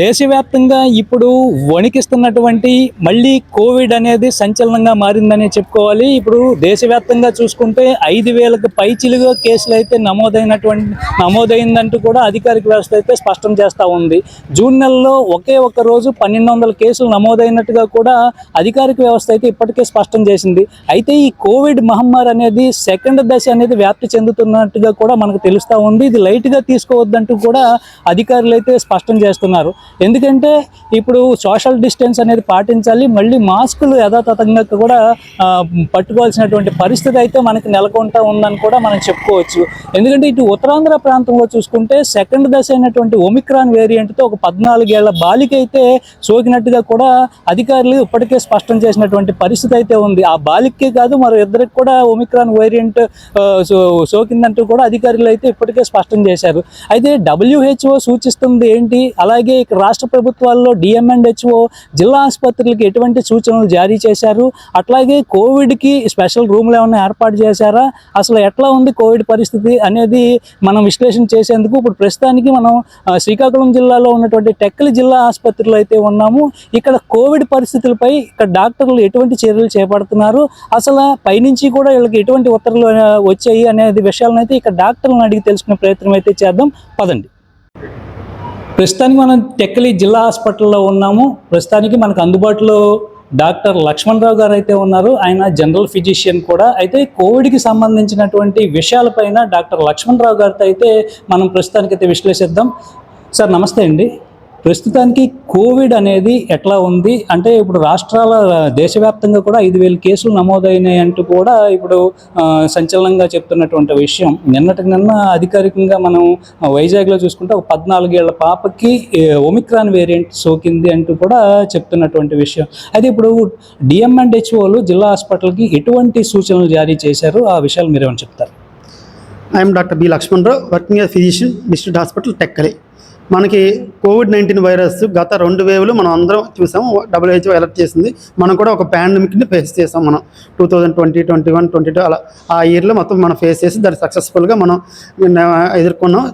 దేశవ్యాప్తంగా ఇప్పుడు వణికిస్తున్నటువంటి మళ్ళీ కోవిడ్ అనేది సంచలనంగా మారిందనే చెప్పుకోవాలి. ఇప్పుడు దేశవ్యాప్తంగా చూసుకుంటే ఐదు వేలకు పైచిలుగా కేసులు అయితే నమోదైనటువంటి నమోదైందంటూ కూడా అధికారిక వ్యవస్థ అయితే స్పష్టం చేస్తూ ఉంది. జూన్ నెలలో ఒకే ఒక్క రోజు పన్నెండు వందల కేసులు నమోదైనట్టుగా కూడా అధికారిక వ్యవస్థ అయితే ఇప్పటికే స్పష్టం చేసింది. అయితే ఈ కోవిడ్ మహమ్మారి అనేది సెకండ్ దశ అనేది వ్యాప్తి చెందుతున్నట్టుగా కూడా మనకు తెలుస్తూ ఉంది. ఇది లైట్గా తీసుకోవద్దంటూ కూడా అధికారులు అయితే స్పష్టం చేస్తున్నారు. ఎందుకంటే ఇప్పుడు సోషల్ డిస్టెన్స్ అనేది పాటించాలి మళ్ళీ మాస్కులు యథాతథంగా కూడా పట్టుకోవాల్సినటువంటి పరిస్థితి అయితే మనకి నెలకొంటా ఉందని కూడా మనం చెప్పుకోవచ్చు. ఎందుకంటే ఇటు ఉత్తరాంధ్ర ప్రాంతంలో చూసుకుంటే సెకండ్ దశ అయినటువంటి ఒమిక్రాన్ వేరియంట్తో ఒక పద్నాలుగేళ్ళ బాలిక అయితే సోకినట్టుగా కూడా అధికారులు ఇప్పటికే స్పష్టం చేసినటువంటి పరిస్థితి అయితే ఉంది. ఆ బాలికే కాదు మరో ఇద్దరికి కూడా ఒమిక్రాన్ వేరియంట్ సోకిందంటూ కూడా అధికారులు అయితే ఇప్పటికే స్పష్టం చేశారు. అయితే డబ్ల్యూహెచ్ఓ సూచిస్తుంది ఏంటి? అలాగే ఇక రాష్ట్ర ప్రభుత్వాల్లో డిఎంఎండ్హెచ్ఓ జిల్లా ఆసుపత్రులకి ఎటువంటి సూచనలు జారీ చేశారు? అట్లాగే కోవిడ్కి స్పెషల్ రూమ్లు ఏమైనా ఏర్పాటు చేశారా? అసలు ఎట్లా ఉంది కోవిడ్ పరిస్థితి అనేది మనం విశ్లేషణ చేసేందుకు ఇప్పుడు ప్రస్తుతానికి మనం శ్రీకాకుళం జిల్లాలో ఉన్నటువంటి టెక్కలి జిల్లా ఆసుపత్రిలో అయితే ఉన్నాము. ఇక్కడ కోవిడ్ పరిస్థితులపై ఇక్కడ డాక్టర్లు ఎటువంటి చర్యలు చేపడుతున్నారు? అసలు పైనుంచి కూడా వీళ్ళకి ఎటువంటి ఉత్తర్వులు వచ్చాయి అనేది విషయాలను అయితే ఇక్కడ డాక్టర్లను అడిగి తెలుసుకునే ప్రయత్నం అయితే చేద్దాం. పదండి. ప్రస్తుతానికి మనం టెక్కలి జిల్లా హాస్పిటల్లో ఉన్నాము. ప్రస్తుతానికి మనకు అందుబాటులో డాక్టర్ లక్ష్మణరావు గారు అయితే ఉన్నారు. ఆయన జనరల్ ఫిజిషియన్ కూడా. అయితే కోవిడ్కి సంబంధించినటువంటి విషయాలపైన డాక్టర్ లక్ష్మణరావు గారితో అయితే మనం ప్రస్తుతానికి అయితే విశ్లేషిద్దాం. సార్ నమస్తే అండి. ప్రస్తుతానికి కోవిడ్ అనేది ఎట్లా ఉంది? అంటే ఇప్పుడు రాష్ట్రాల దేశవ్యాప్తంగా కూడా ఐదు వేల కేసులు నమోదైనాయి అంటూ కూడా ఇప్పుడు సంచలనంగా చెప్తున్నటువంటి విషయం. నిన్నటికి నిన్న అధికారికంగా మనం వైజాగ్లో చూసుకుంటే ఒక పద్నాలుగేళ్ళ పాపకి ఒమిక్రాన్ వేరియంట్ సోకింది అంటూ కూడా చెప్తున్నటువంటి విషయం. అయితే ఇప్పుడు డిఎంఎండ్హెచ్ఓలు జిల్లా హాస్పిటల్కి ఎటువంటి సూచనలు జారీ చేశారు? ఆ విషయాలు మీరేమని చెప్తారు? I'm doctor B Lakshmana Rao working physician district hospital Tekkali. మనకి కోవిడ్ నైన్టీన్ వైరస్ గత రెండు వేవ్లు మనం అందరం చూసాం డబ్ల్యూహెచ్ఓ అలర్ట్ చేసింది. మనం కూడా ఒక పాండమిక్ని ఫేస్ చేసాం మనం. Two thousand twenty twenty one twenty two అలా. ఆ ఇయర్లో మొత్తం మనం ఫేస్ చేసి దాన్ని సక్సెస్ఫుల్గా మనం ఎదుర్కొన్నాం.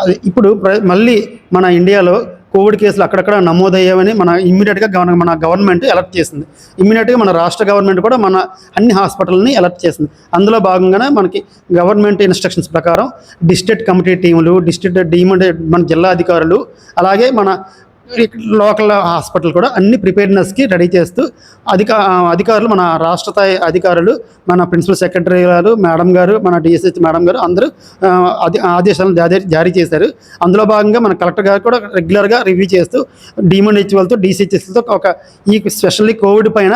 అది ఇప్పుడు ప్ర- మళ్ళీ మన ఇండియాలో కోవిడ్ కేసులు అక్కడక్కడ నమోదయ్యావని మన ఇమ్మీడియట్గా గవర్న మన గవర్నమెంట్ అలర్ట్ చేసింది. ఇమ్మీడియట్గా మన రాష్ట్ర గవర్నమెంట్ కూడా మన అన్ని హాస్పిటల్ని అలర్ట్ చేసింది. అందులో భాగంగానే మనకి గవర్నమెంట్ ఇన్స్ట్రక్షన్స్ ప్రకారం డిస్ట్రిక్ట్ కమిటీ టీములు డిస్ట్రిక్ట్ డిమండ్ మన జిల్లా అధికారులు అలాగే మన లోకల్ హాస్పిటల్ కూడా అన్ని ప్రిపేర్నెస్కి రెడీ చేస్తూ అధిక అధికారులు మన రాష్ట్ర స్థాయి అధికారులు మన ప్రిన్సిపల్ సెక్రటరీ గారు మేడం గారు మన డిఎస్హెచ్ మేడం గారు అందరూ ఆదేశాలను జారీ జారీ చేశారు. అందులో భాగంగా మన కలెక్టర్ గారు కూడా రెగ్యులర్గా రివ్యూ చేస్తూ డిమండ్ హెచ్ఓలతో డిసిహెచ్ఎస్తో ఒక ఈ స్పెషల్లీ కోవిడ్ పైన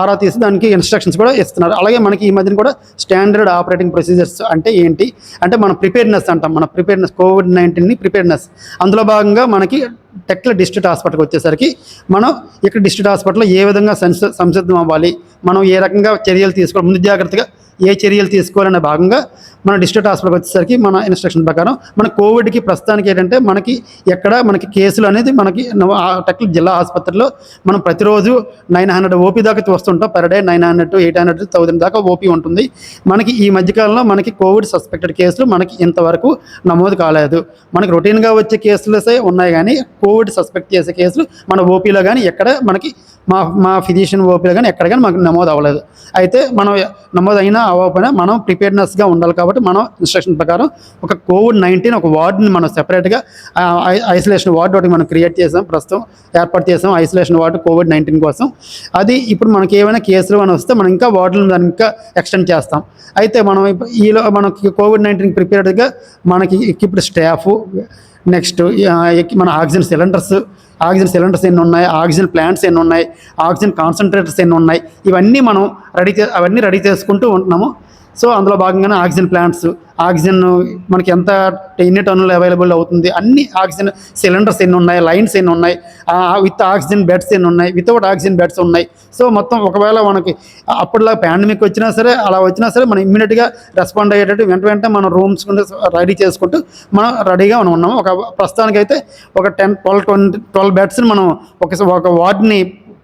ఆరా తీసి దానికి ఇన్స్ట్రక్షన్స్ కూడా ఇస్తున్నారు. అలాగే మనకి ఈ మధ్యన కూడా స్టాండర్డ్ ఆపరేటింగ్ ప్రొసీజర్స్ అంటే ఏంటి? అంటే మన ప్రిపేర్నెస్ అంటాం. మన ప్రిపేర్నెస్ కోవిడ్ నైన్టీన్ని ప్రిపేర్నెస్ అందులో భాగంగా మనకి టెక్ల డిస్ట్రిక్ట్ హాస్పిటల్కి వచ్చేసరికి మనం ఇక్కడ డిస్ట్రిక్ట్ హాస్పిటల్లో ఏ విధంగా సంస సంసిద్ధం అవ్వాలి? మనం ఏ రకంగా చర్యలు తీసుకోవాలి? ముందు జాగ్రత్తగా ఏ చర్యలు తీసుకోవాలనే భాగంగా మన డిస్ట్రిక్ట్ హాస్పిటల్కి వచ్చేసరికి మన ఇన్స్ట్రక్షన్ ప్రకారం మన కోవిడ్కి ప్రస్తుతానికి ఏంటంటే మనకి ఎక్కడ మనకి కేసులు అనేది మనకి నవ- ఆ జిల్లా ఆసుపత్రిలో మనం ప్రతిరోజు నైన్ హండ్రెడ్ ఓపీ దాకా వస్తుంటాం per day nine hundred to eight hundred thousand దాకా ఓపీ ఉంటుంది. మనకి ఈ మధ్యకాలంలో మనకి కోవిడ్ సస్పెక్టెడ్ కేసులు మనకి ఇంతవరకు నమోదు కాలేదు. మనకి రొటీన్గా వచ్చే కేసులసే ఉన్నాయి కానీ కోవిడ్ సస్పెక్ట్ చేసే కేసులు మన ఓపీలో కానీ ఎక్కడ మనకి మా మా ఫిజిషియన్ ఓపీలో కానీ ఎక్కడ కానీ మనకు నమోదు అవ్వలేదు. అయితే మనం నమోదైన అవ్వకపోయినా మనం ప్రిపేర్నెస్గా ఉండాలి కాబట్టి మనం ఇన్స్ట్రక్షన్ ప్రకారం ఒక కోవిడ్ నైన్టీన్ ఒక వార్డుని మనం సెపరేట్గా ఐసోలేషన్ వార్డు ఒకటి మనం క్రియేట్ చేసాం ప్రస్తుతం ఏర్పాటు చేసాం ఐసోలేషన్ వార్డు కోవిడ్ నైన్టీన్ కోసం. అది ఇప్పుడు మనకి ఏమైనా కేసులు అని వస్తే మనం ఇంకా వార్డులను దాన్ని ఇంకా ఎక్స్టెండ్ చేస్తాం. అయితే మనం ఈలో మనకి కోవిడ్ నైన్టీన్ ప్రిపేర్డ్గా మనకి ఇప్పుడు స్టాఫ్ నెక్స్ట్ మన ఆక్సిజన్ సిలిండర్స్ ఆక్సిజన్ సిలిండర్స్ ఎన్ని ఉన్నాయి ఆక్సిజన్ ప్లాంట్స్ ఎన్ని ఉన్నాయి ఆక్సిజన్ కాన్సన్ట్రేటర్స్ ఎన్ని ఉన్నాయి ఇవన్నీ మనం రెడీ చే అవన్నీ రెడీ చేసుకుంటూ ఉంటున్నాము. సో అందులో భాగంగానే ఆక్సిజన్ ప్లాంట్స్ ఆక్సిజన్ మనకి ఎంత ఎన్ని టన్నులు అవైలబుల్ అవుతుంది అన్ని ఆక్సిజన్ సిలిండర్స్ ఎన్ని ఉన్నాయి లైన్స్ ఎన్ని ఉన్నాయి విత్ ఆక్సిజన్ బెడ్స్ ఎన్ని ఉన్నాయి వితౌట్ ఆక్సిజన్ బెడ్స్ ఉన్నాయి. సో మొత్తం ఒకవేళ మనకి అప్పట్లో పాండమిక్ వచ్చినా సరే అలా వచ్చినా సరే మనం ఇమ్మీడియట్గా రెస్పాండ్ అయ్యేటట్టు వెంట వెంటనే మనం రూమ్స్ రెడీ చేసుకుంటూ మనం రెడీగా మనం ఉన్నాము ఒక ప్రస్తుతానికైతే ఒక టెన్ ట్వెల్వ్ ట్వంటీ ట్వెల్వ్ బెడ్స్ని మనం ఒక ఒక వార్డ్ని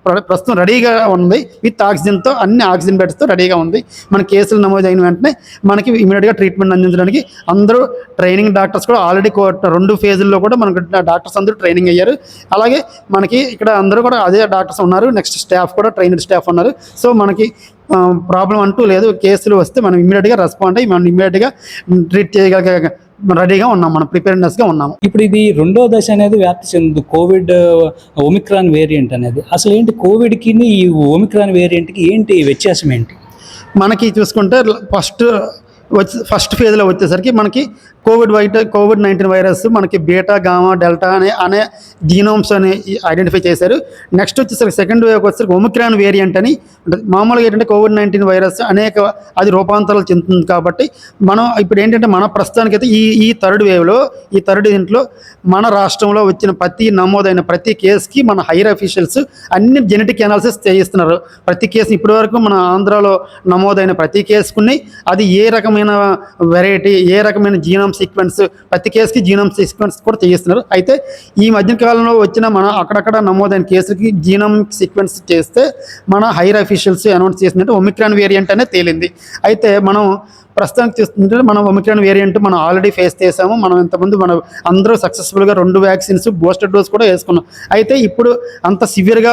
ప్రస్తుతం రెడీగా ఉంది. విత్ ఆక్సిజన్తో అన్ని ఆక్సిజన్ బెడ్స్తో రెడీగా ఉంది. మన కేసులు నమోదు అయిన వెంటనే మనకి ఇమీడియట్గా ట్రీట్మెంట్ అందించడానికి అందరూ ట్రైనింగ్ డాక్టర్స్ కూడా ఆల్రెడీ రెండు ఫేజుల్లో కూడా మనకు డాక్టర్స్ అందరూ ట్రైనింగ్ అయ్యారు. అలాగే మనకి ఇక్కడ అందరూ కూడా అదే డాక్టర్స్ ఉన్నారు. నెక్స్ట్ స్టాఫ్ కూడా ట్రైన్డ్ స్టాఫ్ ఉన్నారు. సో మనకి ప్రాబ్లం అంటూ లేదు. కేసులు వస్తే మనం ఇమీడియట్గా రెస్పాండ్ అయ్యి మనం ఇమీడియట్గా ట్రీట్ చేయగలిగే రెడీగా ఉన్నాం మనం ప్రిపేర్నెస్గా ఉన్నాము ఇప్పుడు ఇది రెండో దశ అనేది వ్యాప్తి చెందు కోవిడ్ ఒమిక్రాన్ వేరియంట్ అనేది. అసలు ఏంటి కోవిడ్కి ఈ ఒమిక్రాన్ వేరియంట్కి ఏంటి వ్యత్యాసం ఏంటి? మనకి చూసుకుంటే ఫస్ట్ వచ్చి ఫస్ట్ ఫేజ్లో వచ్చేసరికి మనకి COVID white COVID nineteen virus మనకి బీటా గామా డెల్టా అనే అనే జీనోమ్స్ అని ఐడెంటిఫై చేశారు. నెక్స్ట్ వచ్చేసరికి సెకండ్ వేవ్ వచ్చేసరికి ఒమిక్రాన్ వేరియంట్ అని అంటే మామూలుగా ఏంటంటే కోవిడ్ నైన్టీన్ వైరస్ అనేక అది రూపాంతరాలు చెందుతుంది కాబట్టి మనం ఇప్పుడు ఏంటంటే మన ప్రస్తుతానికైతే ఈ ఈ థర్డ్ వేవ్లో ఈ థర్డ్ దీంట్లో మన రాష్ట్రంలో వచ్చిన ప్రతి నమోదైన ప్రతి కేసుకి మన హైయర్ అఫీషియల్స్ అన్ని జెనెటిక్ అనాలిసిస్ చేయిస్తున్నారు. ప్రతి కేసు ఇప్పటివరకు మన ఆంధ్రాలో నమోదైన ప్రతి కేసుకుని అది ఏ రకమైన వెరైటీ ఏ రకమైన జీనోమ్ సీక్వెన్స్ ప్రతి కేసుకి జీనోమ్ సీక్వెన్స్ కూడా చేయిస్తున్నారు. అయితే ఈ మధ్య కాలంలో వచ్చిన మన అక్కడక్కడ నమోదైన కేసులకి జీనోమ్ సీక్వెన్స్ చేస్తే మన హైర్ అఫీషియల్స్ అనౌన్స్ చేసినట్టు ఒమిక్రాన్ వేరియంట్ అనే తేలింది. అయితే మనం ప్రస్తుతానికి చూస్తుంటే మనం ఒమిక్రాన్ వేరియంట్ మనం ఆల్రెడీ ఫేస్ చేసాము మనం ఇంతకుముందు మనం అందరూ సక్సెస్ఫుల్గా రెండు వ్యాక్సిన్స్ బూస్టర్ డోస్ కూడా వేసుకున్నాం. అయితే ఇప్పుడు అంత సివియర్గా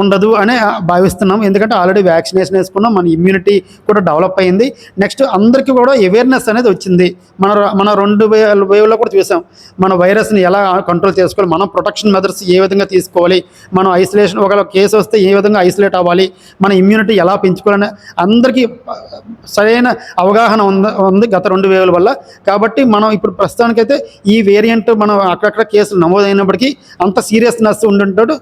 ఉండదు అని భావిస్తున్నాం. ఎందుకంటే ఆల్రెడీ వ్యాక్సినేషన్ వేసుకున్నాం మన ఇమ్యూనిటీ కూడా డెవలప్ అయింది. నెక్స్ట్ అందరికీ కూడా అవేర్నెస్ అనేది వచ్చింది. మన మన రెండు వేవ్లో కూడా చూసాం. మన వైరస్ని ఎలా కంట్రోల్ చేసుకోవాలి మనం ప్రొటెక్షన్ మెథడ్స్ ఏ విధంగా తీసుకోవాలి మనం ఐసోలేషన్ ఒక కేసు వస్తే ఏ విధంగా ఐసోలేట్ అవ్వాలి మన ఇమ్యూనిటీ ఎలా పెంచుకోవాలని అందరికీ సరైన అవగాహన ఉంది ఉంది గత రెండు వేల వల్ల. కాబట్టి మనం ఇప్పుడు ప్రస్తుతానికైతే ఈ వేరియంట్ మనం అక్కడక్కడ కేసులు నమోదైనప్పటికీ అంత సీరియస్నెస్ ఉండుంటాడు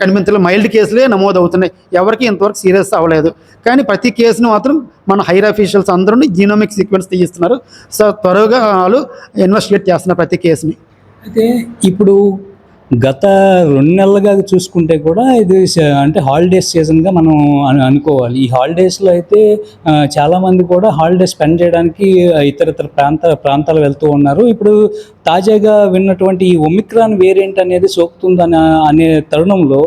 కనిపించడం మైల్డ్ కేసులే నమోదు అవుతున్నాయి ఎవరికి ఇంతవరకు సీరియస్ అవ్వలేదు. కానీ ప్రతి కేసును మాత్రం మన హైర్ అఫీషియల్స్ అందరూ జీనోమిక్ సీక్వెన్స్ తీయిస్తున్నారు. సో త్వరగా వాళ్ళు ఇన్వెస్టిగేట్ చేస్తున్నారు ప్రతి కేసుని. అయితే ఇప్పుడు గత రెండు నెలలుగా చూసుకుంటే కూడా ఇది అంటే హాలిడేస్ సీజన్గా మనం అనుకోవాలి. ఈ హాలిడేస్లో అయితే చాలామంది కూడా హాలిడేస్ స్పెండ్ చేయడానికి ఇతర ఇతర ప్రాంత ప్రాంతాలు వెళ్తూ ఉన్నారు. ఇప్పుడు తాజాగా విన్నటువంటి ఈ ఒమిక్రాన్ వేరియంట్ అనేది సోకుతుందని అనే తరుణంలో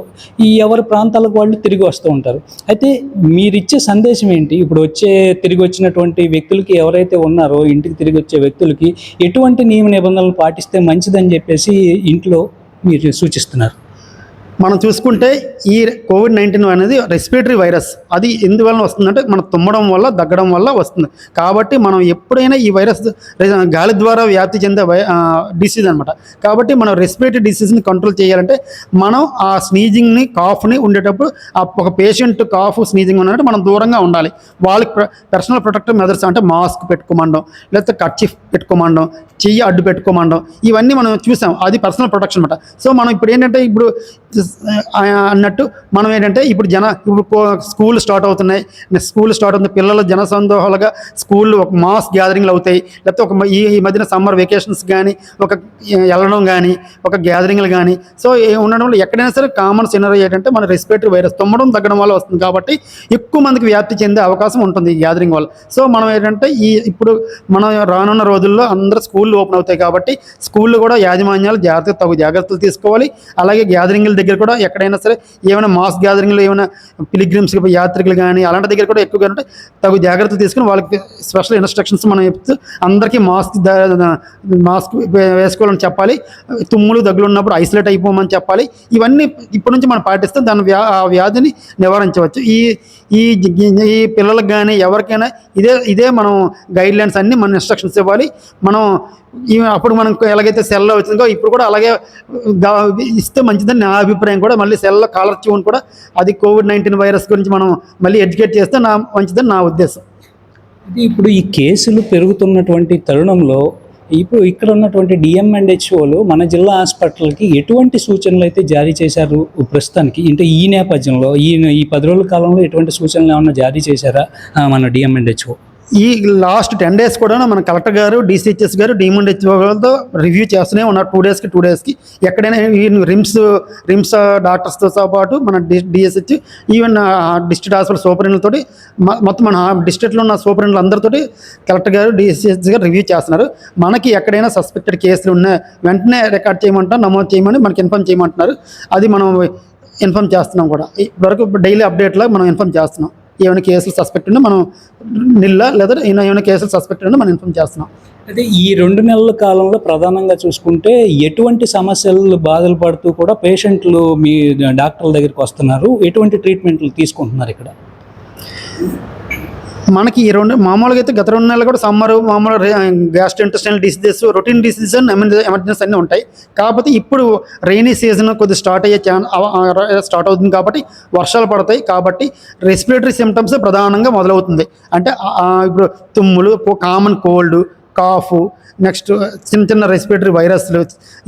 ఈ ఎవరి ప్రాంతాలకు వాళ్ళు తిరిగి వస్తూ ఉంటారు. అయితే మీరిచ్చే సందేశం ఏంటి? ఇప్పుడు వచ్చే తిరిగి వచ్చినటువంటి వ్యక్తులకి ఎవరైతే ఉన్నారో ఇంటికి తిరిగి వచ్చే వ్యక్తులకి ఎటువంటి నియమ నిబంధనలు పాటిస్తే మంచిదని చెప్పేసి ఇంట్లో మీరు సూచిస్తున్నారు. మనం చూసుకుంటే ఈ కోవిడ్ నైన్టీన్ అనేది రెస్పిరేటరీ వైరస్ అది ఎందువలన వస్తుందంటే మనం తుమ్మడం వల్ల దగ్గడం వల్ల వస్తుంది. కాబట్టి మనం ఎప్పుడైనా ఈ వైరస్ గాలి ద్వారా వ్యాప్తి చెందే వై డిసీజ్ అనమాట కాబట్టి మనం రెస్పిరేటరీ డిసీజ్ని కంట్రోల్ చేయాలంటే మనం ఆ స్నీజింగ్ని కాఫ్ని ఉండేటప్పుడు ఆ ఒక పేషెంట్ కాఫ్ స్నీజింగ్ ఉన్నట్టు మనం దూరంగా ఉండాలి. వాళ్ళకి పర్సనల్ ప్రొటెక్టివ్ మెథడ్స్ అంటే మాస్క్ పెట్టుకోమండం లేకపోతే కర్చీఫ్ పెట్టుకోమండం చెయ్యి అడ్డు పెట్టుకోమండం ఇవన్నీ మనం చూసాం. అది పర్సనల్ ప్రొటెక్షన్ అనమాట సో మనం ఇప్పుడు ఏంటంటే ఇప్పుడు అన్నట్టు మనం ఏంటంటే ఇప్పుడు జన ఇప్పుడు స్కూల్ స్టార్ట్ అవుతున్నాయి. స్కూల్ స్టార్ట్ అవుతుంది పిల్లలు జన సందోహాలుగా స్కూల్ ఒక మాస్ గ్యాదరింగ్లు అవుతాయి. లేకపోతే ఒక ఈ మధ్యన సమ్మర్ వెకేషన్స్ కానీ ఒక వెళ్ళడం కానీ ఒక గ్యాదరింగ్లు కానీ సో ఉండడం వల్ల ఎక్కడైనా సరే కామన్ సినరీ ఏంటంటే మన రెస్పిరేటరీ వైరస్ తుమ్మడం తగ్గడం వల్ల వస్తుంది. కాబట్టి ఎక్కువ మందికి వ్యాప్తి చెందే అవకాశం ఉంటుంది ఈ గ్యాదరింగ్ వల్ల. సో మనం ఏంటంటే ఈ ఇప్పుడు మనం రానున్న రోజుల్లో అందరూ స్కూళ్ళు ఓపెన్ అవుతాయి కాబట్టి స్కూళ్ళు కూడా యాజమాన్యాలు జాగ్రత్త తగు జాగ్రత్తలు తీసుకోవాలి. అలాగే గ్యాదరింగ్ల దగ్గర కూడా ఎక్కడైనా సరే ఏమైనా మాస్ గ్యాదరింగ్లో ఏమైనా పిలిగ్రిమ్స్ యాత్రికులు కానీ అలాంటి దగ్గర కూడా ఎక్కువగా ఉంటే తగు జాగ్రత్తలు తీసుకుని వాళ్ళకి స్పెషల్ ఇన్స్ట్రక్షన్స్ మనం చెప్తూ అందరికీ మాస్క్ మాస్క్ వేసుకోవాలని చెప్పాలి. తుమ్ములు దగ్గులు ఉన్నప్పుడు ఐసోలేట్ అయిపోమని చెప్పాలి. ఇవన్నీ ఇప్పటి నుంచి మనం పాటిస్తే దాని వ్యా ఆ వ్యాధిని నివారించవచ్చు. ఈ ఈ ఈ పిల్లలకు కానీ ఎవరికైనా ఇదే ఇదే మనం గైడ్ లైన్స్ అన్నీ మన ఇన్స్ట్రక్షన్స్ ఇవ్వాలి. మనం అప్పుడు మనం ఎలాగైతే సెల్లో వచ్చిందో ఇప్పుడు కూడా అలాగే ఇస్తే మంచిదని నా అభిప్రాయం కూడా. మళ్ళీ సెల్లో కాలర్ ట్యూన్ కూడా అది కోవిడ్ నైన్టీన్ వైరస్ గురించి మనం మళ్ళీ ఎడ్యుకేట్ చేస్తే నా మంచిదని నా ఉద్దేశం. ఇప్పుడు ఈ కేసులు పెరుగుతున్నటువంటి తరుణంలో ఇప్పుడు ఇక్కడ ఉన్నటువంటి డిఎం అండ్ హెచ్ఓలు మన జిల్లా హాస్పిటల్కి ఎటువంటి సూచనలు అయితే జారీ చేశారు ప్రస్తుతానికి? అంటే ఈ నేపథ్యంలో ఈ ఈ పది రోజుల కాలంలో ఎటువంటి సూచనలు ఏమన్నా జారీ చేశారా మన డిఎం అండ్ హెచ్ఓ? ఈ లాస్ట్ టెన్ డేస్ కూడా మన కలెక్టర్ గారు డిసిహెచ్ఎస్ గారు డిమండ్ హెచ్ఓతో రివ్యూ చేస్తూనే ఉన్నారు టూ డేస్కి టూ డేస్కి ఎక్కడైనా ఈవెన్ రిమ్స్ రిమ్స్ డాక్టర్స్తో పాటు మన D DSH even district hospital సూపరింట్లతోటి మొత్తం మన డిస్ట్రిక్ట్లో ఉన్న సూపరింట్లు కలెక్టర్ గారు డిసిహెచ్ గారు రివ్యూ చేస్తున్నారు. మనకి ఎక్కడైనా సస్పెక్టెడ్ కేసులు ఉన్నా వెంటనే రికార్డ్ చేయమంటారు నమోదు చేయమని మనకి ఇన్ఫామ్ చేయమంటున్నారు. అది మనం ఇన్ఫామ్ చేస్తున్నాం కూడా. ఇప్పటివరకు డైలీ అప్డేట్లో మనం ఇన్ఫామ్ చేస్తున్నాం. ఏమైనా కేసులు సస్పెక్ట్ ఉంటే మనం నిల్ల లేదా ఏమైనా కేసులు సస్పెక్ట్ ఉంటే మనం ఇన్ఫామ్ చేస్తున్నాం. అయితే ఈ రెండు నెలల కాలంలో ప్రధానంగా చూసుకుంటే ఎటువంటి సమస్యలు బాధలు పడుతూ కూడా పేషెంట్లు మీ డాక్టర్ల దగ్గరికి వస్తున్నారు. ఎటువంటి ట్రీట్మెంట్లు తీసుకుంటున్నారు ఇక్కడ? మనకి ఈ రెండు మామూలుగా అయితే గత రెండు నెలలు కూడా సమ్మర్ మామూలు gastrointestinal diseases routine diseases emergency అన్నీ ఉంటాయి. కాకపోతే ఇప్పుడు రైనీ సీజన్ కొద్దిగా స్టార్ట్ అయ్యే ఛాన్ స్టార్ట్ అవుతుంది కాబట్టి వర్షాలు పడతాయి. కాబట్టి రెస్పిరేటరీ సిమ్టమ్స్ ప్రధానంగా మొదలవుతుంది. అంటే ఇప్పుడు తుమ్ములు కామన్ కోల్డ్ కాఫ్ నెక్స్ట్ చిన్న చిన్న రెస్పిరేటరీ వైరస్లు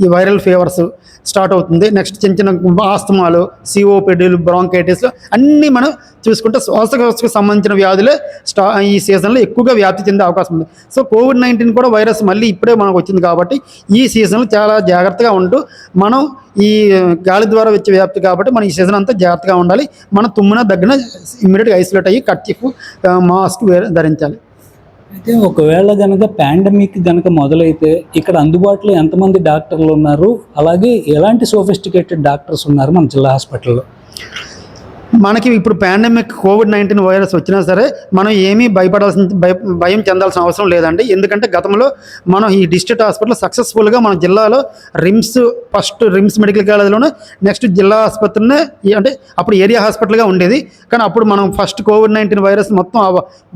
ఈ వైరల్ ఫీవర్స్ స్టార్ట్ అవుతుంది. నెక్స్ట్ చిన్న చిన్న ఆస్తమాలు సిఓపిడీలు బ్రాంకైటిస్ అన్నీ మనం చూసుకుంటే శ్వాసకోశకు సంబంధించిన వ్యాధులే స్టా ఈ సీజన్లో ఎక్కువగా వ్యాప్తి చెందే అవకాశం ఉంది. సో కోవిడ్ నైన్టీన్ కూడా వైరస్ మళ్ళీ ఇప్పుడే మనకు వచ్చింది కాబట్టి ఈ సీజన్లో చాలా జాగ్రత్తగా ఉంటూ మనం ఈ గాలి ద్వారా వచ్చే వ్యాప్తి కాబట్టి మనం ఈ సీజన్ అంతా జాగ్రత్తగా ఉండాలి. మనం తుమ్మిన దగ్గర ఇమ్మీడియట్గా ఐసోలేట్ అయ్యి కట్టిఫ్ మాస్క్ ధరించాలి. అయితే ఒకవేళ గనక పాండమిక్ గనక మొదలైతే ఇక్కడ అందుబాటులో ఎంతమంది డాక్టర్లు ఉన్నారు? అలాగే ఎలాంటి సోఫిస్టికేటెడ్ డాక్టర్స్ ఉన్నారు మన జిల్లా హాస్పిటల్లో? మనకి ఇప్పుడు పాండమిక్ కోవిడ్ నైన్టీన్ వైరస్ వచ్చినా సరే మనం ఏమీ భయపడాల్సిన భయ భయం చెందాల్సిన అవసరం లేదండి. ఎందుకంటే గతంలో మనం ఈ డిస్ట్రిక్ట్ హాస్పిటల్ సక్సెస్ఫుల్గా మన జిల్లాలో రిమ్స్ ఫస్ట్ రిమ్స్ మెడికల్ కాలేజ్లోనే నెక్స్ట్ జిల్లా ఆసుపత్రినే అంటే అప్పుడు ఏరియా హాస్పిటల్గా ఉండేది. కానీ అప్పుడు మనం ఫస్ట్ కోవిడ్ నైన్టీన్ వైరస్ మొత్తం ఆ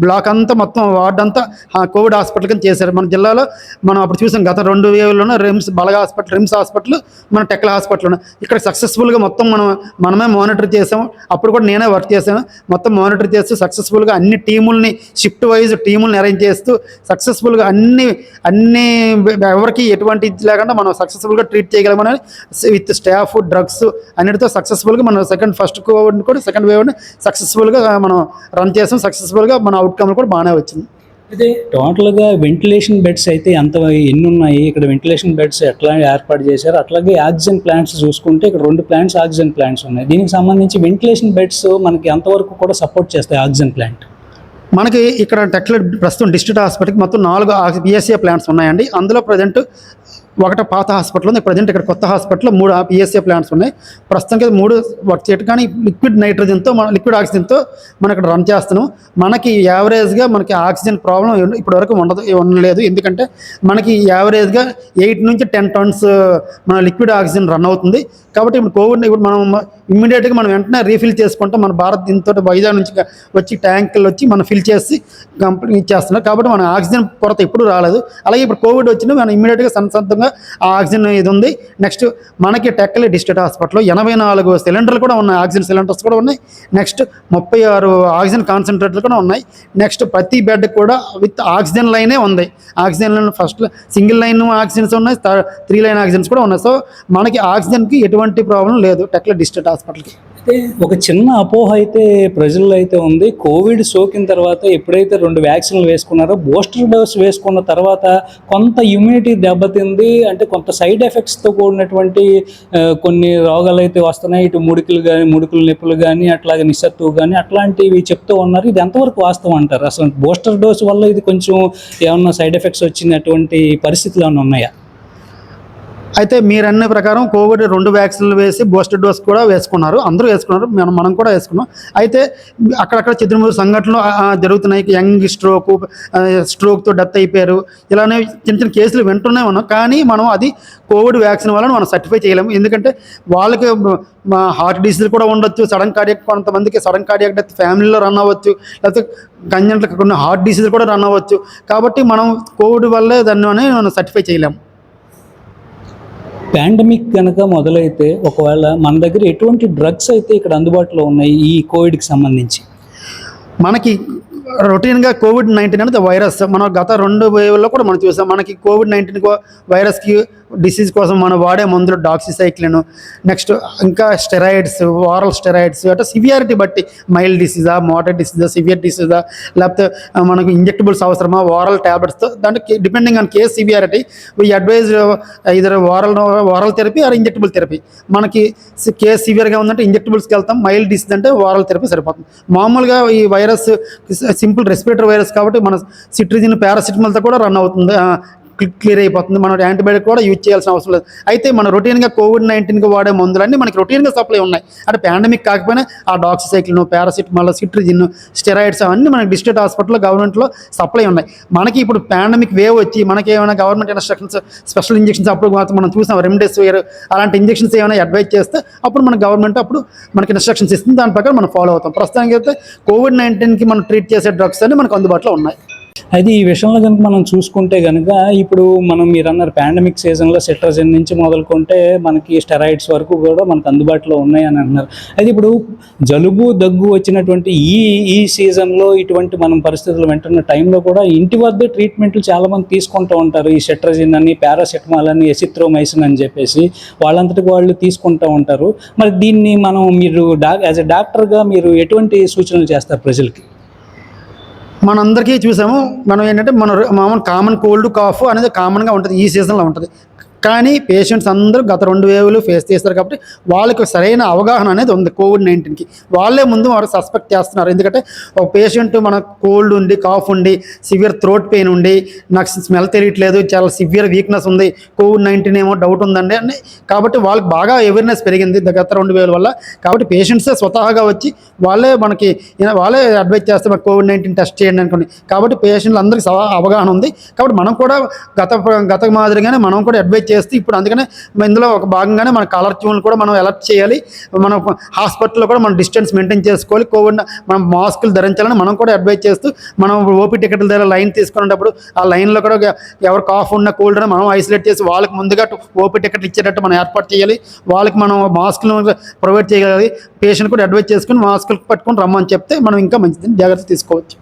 బ్లాక్ అంతా మొత్తం వార్డ్ అంతా ఆ కోవిడ్ హాస్పిటల్ కింద చేశారు. మన జిల్లాలో మనం అప్పుడు చూసాం గత రెండు వేలలోనే రిమ్స్ బలగా హాస్పిటల్ రిమ్స్ హాస్పిటల్ మన టెక్ల హాస్పిటల్ ఇక్కడ సక్సెస్ఫుల్గా మొత్తం మనం మనమే మానిటర్ చేసాం అప్పుడు కూడా నేనే వర్క్ చేశాను. మొత్తం మానిటర్ చేస్తూ సక్సెస్ఫుల్గా అన్ని టీముల్ని షిఫ్ట్ వైజ్ టీముల్ని అరేంజ్ చేస్తూ సక్సెస్ఫుల్గా అన్ని అన్ని ఎవరికి ఎటువంటి ఇది లేకుండా మనం సక్సెస్ఫుల్గా ట్రీట్ చేయగలమని విత్ స్టాఫ్ డ్రగ్స్ అన్నిటితో సక్సెస్ఫుల్గా మనం సెకండ్ ఫస్ట్ కోవిడ్ని కూడా సెకండ్ వేవ్ని సక్సెస్ఫుల్గా మనం రన్ చేసాం. సక్సెస్ఫుల్గా మన అవుట్కమ్ కూడా బాగానే వచ్చింది. అయితే టోటల్గా వెంటిలేషన్ బెడ్స్ అయితే ఎంత ఎన్ని ఉన్నాయి ఇక్కడ వెంటిలేషన్ బెడ్స్ ఎట్లా ఏర్పాటు చేశారు? అట్లాగే ఆక్సిజన్ ప్లాంట్స్ చూసుకుంటే ఇక్కడ రెండు ప్లాంట్స్ ఆక్సిజన్ ప్లాంట్స్ ఉన్నాయి. దీనికి సంబంధించి వెంటిలేషన్ బెడ్స్ మనకి ఎంతవరకు కూడా సపోర్ట్ చేస్తాయి ఆక్సిజన్ ప్లాంట్? మనకి ఇక్కడ టెక్ల ప్రస్తుతం డిస్ట్రిక్ట్ హాస్పిటల్కి మొత్తం నాలుగు పిఎస్ఏ ప్లాంట్స్ ఉన్నాయండి. అందులో ప్రజెంట్ ఒకటి పాత హాస్పిటల్ ఉంది ప్రజెంట్ ఇక్కడ కొత్త హాస్పిటల్లో మూడు పిఎస్ఏ ప్లాంట్స్ ఉన్నాయి. ప్రస్తుతానికి మూడు వర్క్ చేయటం కానీ లిక్విడ్ నైట్రోజన్తో మన లిక్విడ్ ఆక్సిజన్తో మనం ఇక్కడ రన్ చేస్తున్నాం. మనకి యావరేజ్గా మనకి ఆక్సిజన్ ప్రాబ్లం ఇప్పటి వరకు ఉండదు ఉండలేదు. ఎందుకంటే మనకి యావరేజ్గా ఎయిట్ నుంచి టెన్ టన్స్ మన లిక్విడ్ ఆక్సిజన్ రన్ అవుతుంది. కాబట్టి ఇప్పుడు కోవిడ్ ఇప్పుడు మనం ఇమ్మీడియట్గా మనం వెంటనే రీఫిల్ చేసుకుంటాం. మన భారత్ దీంతో వైజాగ్ నుంచి వచ్చి ట్యాంకులు వచ్చి మనం ఫిల్ చేసి కంపెనీ ఇచ్చేస్తున్నారు కాబట్టి మన ఆక్సిజన్ కొరత ఎప్పుడు రాలేదు. అలాగే ఇప్పుడు కోవిడ్ వచ్చినా మనం ఇమ్మీడియట్గా సంసంతంగా ఆ ఆక్సిజన్ ఇది ఉంది. నెక్స్ట్ మనకి టెక్కలి డిస్ట్రిక్ట్ హాస్పిటల్లో ఎనభై నాలుగు సిలిండర్లు కూడా ఉన్నాయి. ఆక్సిజన్ సిలిండర్స్ కూడా ఉన్నాయి. నెక్స్ట్ ముప్పై ఆరు ఆక్సిజన్ కాన్సన్ట్రేటర్లు కూడా ఉన్నాయి. నెక్స్ట్ ప్రతి బెడ్ కూడా విత్ ఆక్సిజన్ లైనే ఉంది. Oxygen line first single line oxygens ఉన్నాయి. త్రీ లైన్ ఆక్సిజన్స్ కూడా ఉన్నాయి. సో మనకి ఆక్సిజన్కి ఎటువంటి ప్రాబ్లం లేదు టెక్ల డిస్ట్రిక్ట్ హాస్పిటల్కి. ఒక చిన్న అపోహ అయితే ప్రజల్లో అయితే ఉంది. కోవిడ్ సోకిన తర్వాత ఎప్పుడైతే రెండు వ్యాక్సిన్లు వేసుకున్నారో బూస్టర్ డోస్ వేసుకున్న తర్వాత కొంత ఇమ్యూనిటీ దెబ్బతింది. అంటే కొంత సైడ్ ఎఫెక్ట్స్తో కూడినటువంటి కొన్ని రోగాలు అయితే వస్తున్నాయి. ఇటు ముడుకులు కానీ ముడుకులు నొప్పులు కానీ అట్లాగే నిస్సత్తువు కానీ అట్లాంటివి చెప్తూ ఉన్నారు. ఇది ఎంతవరకు వాస్తవం అంటారు? అసలు బూస్టర్ డోస్ వల్ల ఇది కొంచెం ఏమన్నా సైడ్ ఎఫెక్ట్స్ వచ్చినటువంటి పరిస్థితులు ఏమైనా ఉన్నాయా? అయితే మీరు అన్న ప్రకారం కోవిడ్ రెండు వ్యాక్సిన్లు వేసి బూస్టర్ డోస్ కూడా వేసుకున్నారు. అందరూ వేసుకున్నారు. మనం మనం కూడా వేసుకున్నాం. అయితే అక్కడక్కడ చిత్రమూరు సంఘటనలు జరుగుతున్నాయి. యంగ్ స్ట్రోక్ స్ట్రోక్తో డెత్ అయిపోయారు. ఇలానే చిన్న చిన్న కేసులు వింటూనే ఉన్నాం. కానీ మనం అది కోవిడ్ వ్యాక్సిన్ వల్ల మనం సర్టిఫై చేయలేము. ఎందుకంటే వాళ్ళకి హార్ట్ డిసీజ్ కూడా ఉండొచ్చు. సడన్ కార్డియక్ కొంతమందికి సడన్ కార్డియక్ డెత్ ఫ్యామిలీలో రన్ అవ్వచ్చు. లేకపోతే గంజంట్లకు కొన్ని హార్ట్ డిసీజ్ కూడా రన్ అవ్వచ్చు. కాబట్టి మనం కోవిడ్ వల్లే దాన్ని మనం సర్టిఫై చేయలేము పాండమిక్ కనుక మొదలైతే ఒకవేళ మన దగ్గర ఎటువంటి డ్రగ్స్ అయితే ఇక్కడ అందుబాటులో ఉన్నాయి ఈ కోవిడ్కి సంబంధించి? మనకి రొటీన్గా కోవిడ్ నైన్టీన్ అనేది వైరస్ మనం గత రెండు వేలలో కూడా మనం చూసాం మనకి కోవిడ్ నైన్టీన్ వైరస్కి డిసీజ్ కోసం మనం వాడే మందులు డాక్సిసైక్లిన్ నెక్స్ట్ ఇంకా స్టెరాయిడ్స్ వారల్ స్టెరాయిడ్స్ అంటే సివియారిటీ బట్టి మైల్డ్ డిసీజా మోడర్ డిసీజా సివియర్ డిసీజా లేకపోతే మనకు ఇంజెక్టబుల్స్ అవసరమా వారల్ ట్యాబ్లెట్స్తో దాంట్లో depending on case severity we advise either oral oral therapy or injectable therapy మనకి కేస్ సివియర్గా ఉందంటే ఇంజెక్టబుల్స్కి వెళ్తాం మైల్డ్ డిసీజ్ అంటే వారల్ థెరపీ సరిపోతుంది. మామూలుగా ఈ వైరస్ సింపుల్ రెస్పిరేటరీ వైరస్ కాబట్టి మన సిట్రిజిన్ పారాసిటమాల్తో కూడా రన్ అవుతుంది క్లియర్ అయిపోతుంది. మనం యాంటీబయాటిక్ కూడా యూజ్ చేయాల్సిన అవసరం లేదు. అయితే మన రొటీన్గా కోవిడ్ నైన్టీన్కి వాడే మందులన్నీ మనకి రొటీన్గా సప్లై ఉన్నాయి. అంటే పాండమిక్ కాకపోయినా ఆ డాక్సిసైక్లిన్ పారాసిటమాల్ సిట్రిజిన్ స్టెరాయిడ్స్ అవన్నీ మనకి డిస్ట్రిక్ట్ హాస్పిటల్లో గవర్నమెంట్లో సప్లై ఉన్నాయి. మనకి ఇప్పుడు పాండమిక్ వేవ్ వచ్చి మనకి ఏమైనా గవర్నమెంట్ ఇన్స్ట్రక్షన్స్ స్పెషల్ ఇంజెక్షన్స్ అప్పుడు మాత్రం మనం చూసాం రెమ్డెసివిర్ అలాంటి ఇంజెక్షన్స్ ఏమైనా అడ్వైజ్ చేస్తే అప్పుడు మన గవర్నమెంట్ అప్పుడు మనకి ఇన్స్ట్రక్షన్స్ ఇస్తుంది. దాని ప్రకారం మనం ఫాలో అవుతాం. ప్రస్తుతానికి అయితే కోవిడ్ నైన్టీన్కి మనం ట్రీట్ చేసే డ్రగ్స్ అన్ని మనకు అందుబాటులో ఉన్నాయి. అయితే ఈ విషయంలో కనుక మనం చూసుకుంటే కనుక ఇప్పుడు మనం మీరు అన్నారు పాండమిక్ సీజన్లో సిట్రజన్ నుంచి మొదలుకుంటే మనకి స్టెరాయిడ్స్ వరకు కూడా మనకు అందుబాటులో ఉన్నాయి అని అంటున్నారు అయితే ఇప్పుడు జలుబు దగ్గు వచ్చినటువంటి ఈ ఈ సీజన్లో ఇటువంటి మనం పరిస్థితులు వెంటనే టైంలో కూడా ఇంటి వద్ద ట్రీట్మెంట్లు చాలామంది తీసుకుంటూ ఉంటారు. ఈ సిట్రజిన్ అని పారాసెటమాల్ అని ఎసిత్రోమైసిన్ అని చెప్పేసి వాళ్ళంతటికి వాళ్ళు తీసుకుంటూ ఉంటారు. మరి దీన్ని మనం మీరు డా యాజ్ ఎ డాక్టర్గా మీరు ఎటువంటి సూచనలు చేస్తారు ప్రజలకి? మనందరికీ చూసాము మనం ఏంటంటే మన మామూలు కామన్ కోల్డ్ కాఫ్ అనేది కామన్గా ఉంటుంది ఈ సీజన్లో ఉంటుంది. కానీ పేషెంట్స్ అందరూ గత రెండు వేవులు ఫేస్ చేస్తారు కాబట్టి వాళ్ళకి సరైన అవగాహన అనేది ఉంది కోవిడ్ నైన్టీన్కి వాళ్ళే ముందు వారు సస్పెక్ట్ చేస్తున్నారు. ఎందుకంటే ఒక పేషెంట్ మన కోల్డ్ ఉండి కాఫ్ ఉండి సివియర్ థ్రోట్ పెయిన్ ఉండి నాకు స్మెల్ తెలియట్లేదు చాలా సివియర్ వీక్నెస్ ఉంది కోవిడ్ నైన్టీన్ ఏమో డౌట్ ఉందండి అని కాబట్టి వాళ్ళకి బాగా అవేర్నెస్ పెరిగింది గత రెండు వేల వల్ల. కాబట్టి పేషెంట్సే స్వతహాగా వచ్చి వాళ్ళే మనకి వాళ్ళే అడ్వైజ్ చేస్తే మాకు కోవిడ్ నైన్టీన్ టెస్ట్ చేయండి అనుకోండి. కాబట్టి పేషెంట్లు అందరికీ అవగాహన ఉంది. కాబట్టి మనం కూడా గత గత మాదిరిగానే మనం కూడా అడ్వైజ్ చేస్తే ఇప్పుడు అందుకనే ఇందులో ఒక భాగంగానే మన కలర్ ట్యూన్లు కూడా మనం ఎలర్ట్ చేయాలి. మనం హాస్పిటల్లో కూడా మనం డిస్టెన్స్ మెయింటైన్ చేసుకోవాలి. కోవిడ్ మనం మాస్కులు ధరించాలని మనం కూడా అడ్వైజ్ చేస్తూ మనం ఓపీ టికెట్ల దగ్గర లైన్ తీసుకునేటప్పుడు ఆ లైన్లో కూడా ఎవరు కాఫ్ ఉన్న కోల్డ్ ఉన్న మనం ఐసోలేట్ చేసి వాళ్ళకి ముందుగా ఓపీ టికెట్లు ఇచ్చేటట్టు మనం ఏర్పాటు చేయాలి. వాళ్ళకి మనం మాస్కులు ప్రొవైడ్ చేయగలి పేషెంట్ కూడా అడ్వైజ్ చేసుకుని మాస్కులు పట్టుకొని రమ్మని చెప్తే మనం ఇంకా మంచిది జాగ్రత్త తీసుకోవచ్చు.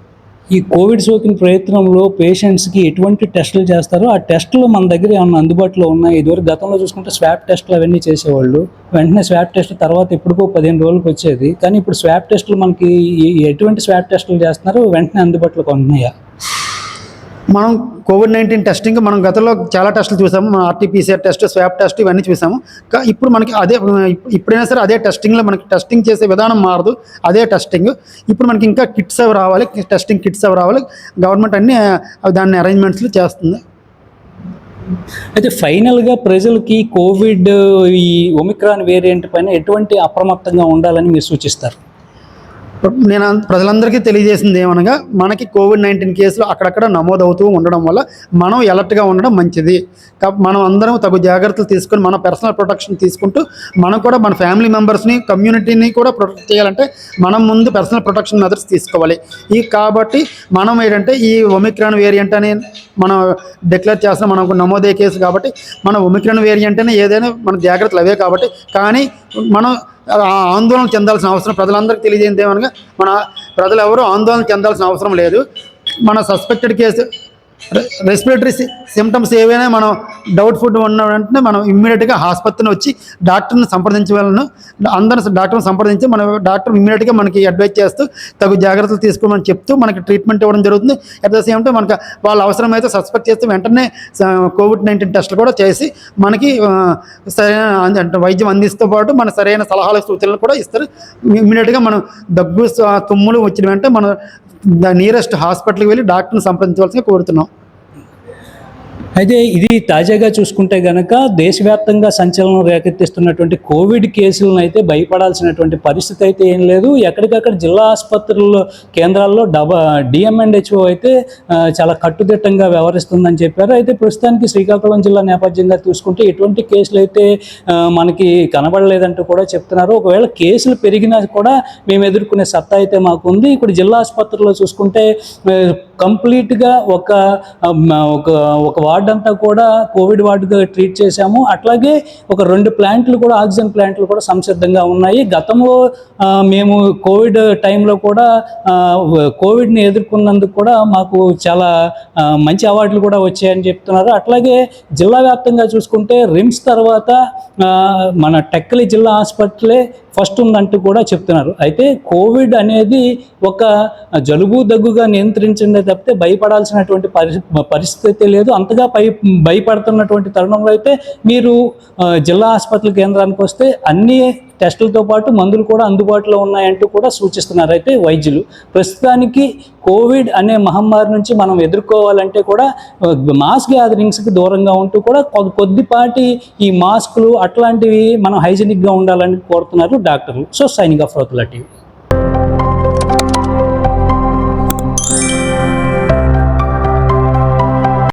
ఈ కోవిడ్ సోకిన ప్రయత్నంలో పేషెంట్స్కి ఎటువంటి టెస్టులు చేస్తారో ఆ టెస్టులు మన దగ్గర ఏమన్నా అందుబాటులో ఉన్నాయి? ఇదివరకు గతంలో చూసుకుంటే స్వాబ్ టెస్టులు అవన్నీ చేసేవాళ్ళు. వెంటనే స్వాబ్ టెస్ట్ తర్వాత ఎప్పటికో పదిహేను రోజులకు వచ్చేది. కానీ ఇప్పుడు స్వాబ్ టెస్టులు మనకి ఎటువంటి స్వాబ్ టెస్టులు చేస్తున్నారు వెంటనే అందుబాటులోకి ఉంటున్నాయా మనం కోవిడ్ నైన్టీన్ టెస్టింగ్ మనం గతంలో చాలా టెస్టులు చూసాము. మన ఆర్టీపీసీఆర్ టెస్ట్ స్వాబ్ టెస్ట్ ఇవన్నీ చూసాము. ఇప్పుడు మనకి అదే ఇప్పుడైనా సరే అదే టెస్టింగ్లో మనకి టెస్టింగ్ చేసే విధానం మారదు. అదే టెస్టింగ్ ఇప్పుడు మనకి ఇంకా కిట్స్ అవి రావాలి. టెస్టింగ్ కిట్స్ అవి రావాలి. గవర్నమెంట్ అన్ని దాన్ని అరేంజ్మెంట్స్లు చేస్తుంది. అయితే ఫైనల్గా ప్రజలకి కోవిడ్ ఈ ఒమిక్రాన్ వేరియంట్ పైన ఎటువంటి అప్రమత్తంగా ఉండాలని మీరు సూచిస్తారు? నేను ప్రజలందరికీ తెలియజేసింది ఏమనగా మనకి కోవిడ్ నైన్టీన్ కేసులు అక్కడక్కడ నమోదవుతూ ఉండడం వల్ల మనం ఎలర్ట్గా ఉండడం మంచిది. మనం అందరం తగు జాగ్రత్తలు తీసుకొని మన పర్సనల్ ప్రొటెక్షన్ తీసుకుంటూ మనం కూడా మన ఫ్యామిలీ మెంబర్స్ని కమ్యూనిటీని కూడా ప్రొటెక్ట్ చేయాలంటే మనం ముందు పర్సనల్ ప్రొటెక్షన్ మెథడ్స్ తీసుకోవాలి. ఈ కాబట్టి మనం ఏంటంటే ఈ ఒమిక్రాన్ వేరియంట్ అని మనం డిక్లేర్ చేస్తాం మనకు నమోదే కేసు కాబట్టి మన ఒమిక్రాన్ వేరియంట్ అని ఏదైనా మన జాగ్రత్తలు అవే కాబట్టి కానీ మనం ఆందోళన చెందాల్సిన అవసరం ప్రజలందరికీ తెలియజేయడం ఏమనగా మన ప్రజలు ఎవరు ఆందోళన చెందాల్సిన అవసరం లేదు. మన సస్పెక్టెడ్ కేసు రెస్పిరేటరీ సిమ్టమ్స్ ఏవైనా మనం డౌట్ ఫుడ్ ఉన్న వెంటనే మనం ఇమ్మీడియట్గా ఆసుపత్రిని వచ్చి డాక్టర్ని సంప్రదించగలను అందరిని డాక్టర్ని సంప్రదించి మన డాక్టర్ ఇమ్మీడియట్గా మనకి అడ్వైజ్ చేస్తూ తగు జాగ్రత్తలు తీసుకోమని చెప్తూ మనకి ట్రీట్మెంట్ ఇవ్వడం జరుగుతుంది. అట్ ద సేమ్ టైం మనకు వాళ్ళ అవసరమైతే సస్పెక్ట్ చేస్తే వెంటనే కోవిడ్ నైన్టీన్ టెస్ట్లు కూడా చేసి మనకి సరైన వైద్యం అందిస్తూ పాటు మన సరైన సలహాలు సూచనలు కూడా ఇస్తారు. ఇమ్మీడియట్గా మనం దగ్గు తుమ్ములు వచ్చిన వెంటనే మనం నియరెస్ట్ హాస్పిటల్కి వెళ్ళి డాక్టర్ని సంప్రదించవలసిందిగా కోరుతున్నాం. అయితే ఇది తాజాగా చూసుకుంటే గనక దేశవ్యాప్తంగా సంచలనం రేకెత్తిస్తున్నటువంటి కోవిడ్ కేసులను అయితే భయపడాల్సినటువంటి పరిస్థితి అయితే ఏం లేదు. ఎక్కడికక్కడ జిల్లా ఆసుపత్రుల్లో కేంద్రాల్లో డబ డిఎంఎండ్హెచ్ఓ అయితే చాలా కట్టుదిట్టంగా వ్యవహరిస్తుందని చెప్పారు. అయితే ప్రస్తుతానికి శ్రీకాకుళం జిల్లా నేపథ్యంగా చూసుకుంటే ఎటువంటి కేసులు అయితే మనకి కనబడలేదంటూ కూడా చెప్తున్నారు. ఒకవేళ కేసులు పెరిగినా కూడా మేము ఎదుర్కొనే సత్తా అయితే మాకు ఉంది ఇప్పుడు జిల్లా ఆసుపత్రిలో చూసుకుంటే కంప్లీట్గా ఒక ఒక ఒక వార్డ్ అంతా కూడా కోవిడ్ వార్డుగా ట్రీట్ చేశాము. అట్లాగే ఒక రెండు ప్లాంట్లు కూడా ఆక్సిజన్ ప్లాంట్లు కూడా సంసిద్ధంగా ఉన్నాయి. గతంలో మేము కోవిడ్ టైంలో కూడా కోవిడ్ని ఎదుర్కొన్నందుకు కూడా మాకు చాలా మంచి అవార్డులు కూడా వచ్చాయని చెప్తున్నారు. అట్లాగే జిల్లా వ్యాప్తంగా చూసుకుంటే రిమ్స్ తర్వాత మన టెక్కలి జిల్లా హాస్పిటలే ఫస్ట్ ఉందంటూ కూడా చెప్తున్నారు. అయితే కోవిడ్ అనేది ఒక జలుబు దగ్గుగా నియంత్రించండి తప్పితే భయపడాల్సినటువంటి పరిస్థితి లేదు. అంతగా భయ భయపడుతున్నటువంటి తరుణంలో అయితే మీరు జిల్లా ఆసుపత్రి కేంద్రానికి వస్తే అన్ని టెస్టులతో పాటు మందులు కూడా అందుబాటులో ఉన్నాయంటూ కూడా సూచిస్తున్నారు అయితే వైద్యులు. ప్రస్తుతానికి కోవిడ్ అనే మహమ్మారి నుంచి మనం ఎదుర్కోవాలంటే కూడా మాస్క్ మాస్ గ్యాదరింగ్స్కి దూరంగా ఉంటూ కూడా కొద్దిపాటి ఈ మాస్కులు అట్లాంటివి మనం హైజీనిక్గా ఉండాలని కోరుతున్నారు డాక్టర్లు. సో సైనింగ్ ఆఫ్ రోతుల టీవీ.